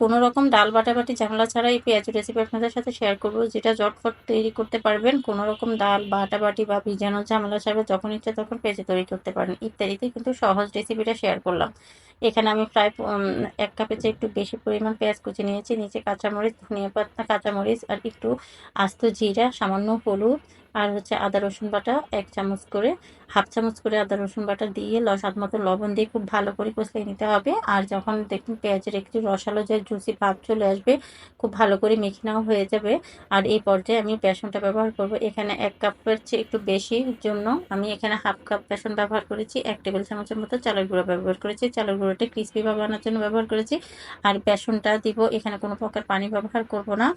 কোনো রকম ডাল বাটাবাটি, ঝামেলা ছাড়া এই পেঁয়াজু রেসিপি আপনাদের সাথে শেয়ার করব। যেটা জটফট তৈরি করতে পারবেন, কোনো রকম ডাল বাটাবাটি বা ভিজানো ঝামেলা ছাড়া যখন ইচ্ছে তখন পেঁয়াজ তৈরি করতে পারেন। ইত্যাদিতে কিন্তু সহজ রেসিপিটা শেয়ার করলাম। এখানে আমি প্রায় এক কাপের চেয়ে একটু বেশি পরিমাণ পেঁয়াজ কুচি নিয়েছি। নিচে কাঁচামরিচ, ধনিয়া পাতা, কাঁচামরিচ আর একটু আস্ত জিরা, সামান্য হলুদ আর হচ্ছে আদা, রসুন বাটা এক চামচ করে, হাফ চামচ করে আদা, রসুন বাটা দিয়ে স্বাদ মতো লবণ দিয়ে খুব ভালো করে কষিয়ে নিতে হবে। আর যখন দেখুন পেঁয়াজের একটু রসালো যে জুসি ভাব চলে আসবে, খুব ভালো করে মেখে হয়ে যাবে। আর এই পর্যায়ে আমি বেসনটা ব্যবহার করব। এখানে এক কাপের চেয়ে একটু বেশি জন্য আমি এখানে হাফ কাপ বেসন ব্যবহার করেছি, এক টেবিল চামচের মতো চালের গুঁড়ো ব্যবহার করেছি। চালের গুঁড়োটা ক্রিসপি বানানোর জন্য ব্যবহার করেছি। আর বেসনটা দিব, এখানে কোনো প্রকার পানি ব্যবহার করব না।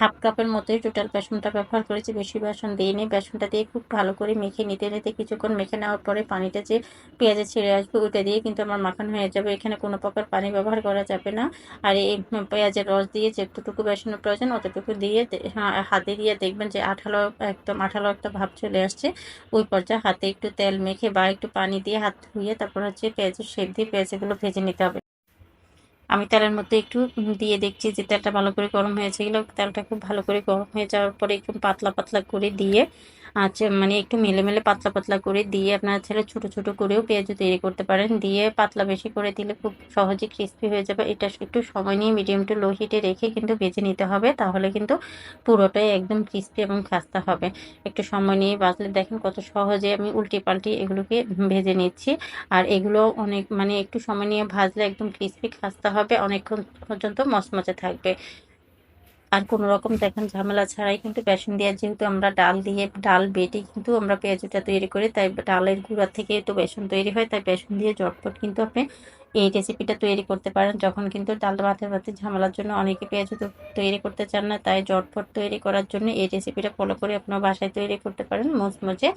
হাফ কাপের মতোই টোটাল বেসনটা ব্যবহার করেছি, বেশি বেসন দিইনি বেসনটা দিয়ে খুব ভালো করে মেখে নিতে নিতে কিছুক্ষণ মেখে নেওয়ার পরে পানিটা যে পেঁয়াজে ছেড়ে আসবে ওইটা দিয়ে কিন্তু আমার মাখানো হয়ে যাবে। এখানে কোনো প্রকার পানি ব্যবহার করা যাবে না। আর এই পেঁয়াজের রস দিয়ে যেটুকু বেসনের প্রয়োজন অতটুকু দিয়ে হ্যাঁ, হাতে দিয়ে দেখবেন যে আঠালো একদম আঠালো একটা ভাব চলে আসছে। ওই পর্যায়ে হাতে একটু তেল মেখে বা একটু পানি দিয়ে হাত ধুয়ে তারপর হচ্ছে পেঁয়াজের শেপ দিয়ে পেঁয়াজগুলো ভেজে নিতে হবে। আমি তেলের মধ্যে একটু দিয়ে দেখছি যে তেলটা ভালো করে গরম হয়েছে গেলে তেলটা খুব ভালো করে গরম হয়ে যাওয়ার পরে একটু পাতলা পাতলা করে দিয়ে আচ্ছা মানে একটু মেলে মেলে পাতলা পাতলা করে দিয়ে আপনারা ছেলে ছোট ছোট করেও পেঁয়াজ তৈরি করতে পারেন। দিয়ে পাতলা বেশি করে দিলে খুব সহজে ক্রিস্পি হয়ে যাবে। এটা একটু সময় নিয়ে মিডিয়াম টু লো হিটে রেখে কিন্তু ভেজে নিতে হবে, তাহলে কিন্তু পুরোটাই একদম ক্রিস্পি এবং খাস্তা হবে। একটু সময় নিয়ে বাজলে দেখেন কত সহজে আমি উল্টি পাল্টি এগুলোকে ভেজে নিচ্ছি। আর এগুলো অনেক মানে একটু সময় নিয়ে ভাজলে একদম ক্রিস্পি খাস্তা হবে। অনেকক্ষণ পর্যন্ত মচমচে থাকবে। আর কোনো রকম দেখেন ঝামেলা ছাড়াই কিন্তু বেসন দিয়ে যেহেতু আমরা ডাল দিয়ে, ডাল বেটে কিন্তু আমরা পেঁয়াজটা তৈরি করি, তাই ডালের গুঁড়া থেকে তো বেসন তৈরি হয়, তাই বেসন দিয়ে ঝটপট কিন্তু আপনি এই রেসিপিটা তৈরি করতে পারেন। যখন কিন্তু ডাল ভাতে ভাতে ঝামেলার জন্য অনেকে পেঁয়াজ তৈরি করতে চান না, তাই ঝটপট তৈরি করার জন্য এই রেসিপিটা ফলো করে আপনার বাসায় তৈরি করতে পারেন। মচমচে,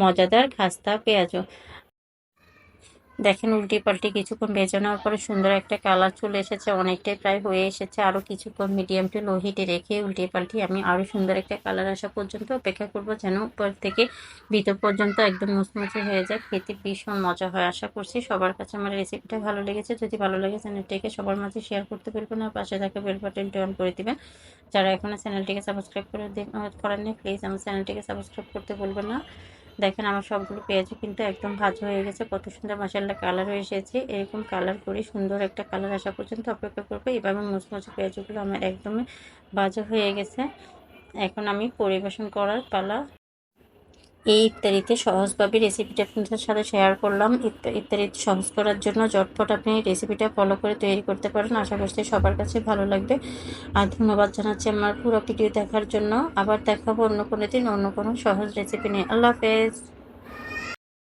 মজাদার খাস্তা পেঁয়াজও। দেখেন উল্টি পাল্টি কিছুক্ষণ ভেজে নেওয়ার পরে সুন্দর একটা কালার চলে এসেছে, অনেকটাই প্রায় হয়ে এসেছে। আরও কিছুক্ষণ মিডিয়াম টু লো হিটে রেখে উল্টে পাল্টি আমি আরও সুন্দর একটা কালার আসা পর্যন্ত অপেক্ষা করব যেন উপর থেকে ভিতর পর্যন্ত একদম মুচমুচে হয়ে যায়। খেতে ভীষণ মজা হয় আশা করছি। সবার কাছে আমার রেসিপিটা ভালো লেগেছে। যদি ভালো লাগে চ্যানেলটিকে সবার মাঝে শেয়ার করতে পারবেন আর পাশে থাকা বেল বাটনটি অন করে দিবেন। যারা এখনও চ্যানেলটিকে সাবস্ক্রাইব করে করেননি প্লিজ আমার চ্যানেলটিকে সাবস্ক্রাইব করতে বলবেন না। দেখেন আমার সবগুলো পেঁয়াজও কিন্তু একদম ভাজা হয়ে গেছে। কত সুন্দর মশাল্লা কালার হয়ে এসেছে। এরকম কালার করে সুন্দর একটা কালার আসা পর্যন্ত অপেক্ষা করব। এভাবে মুচমুচে পেঁয়াজগুলো আমার একদমই ভাজা হয়ে গেছে। এখন আমি পরিবেশন করার পালা এই ইত্যাদিতে সহজভাবে রেসিপিটা আপনাদের সাথে শেয়ার করলাম। ইত্যাদি সহজ করার জন্য ঝটপট আপনি রেসিপিটা ফলো করে তৈরি করতে পারেন। আশা করছি সবার কাছে ভালো লাগবে। আর ধন্যবাদ জানাচ্ছি আমার পুরো ভিডিও দেখার জন্য। আবার দেখাবো অন্য কোনো দিন অন্য কোনো সহজ রেসিপি নিয়ে। আল্লাহ হাফেজ।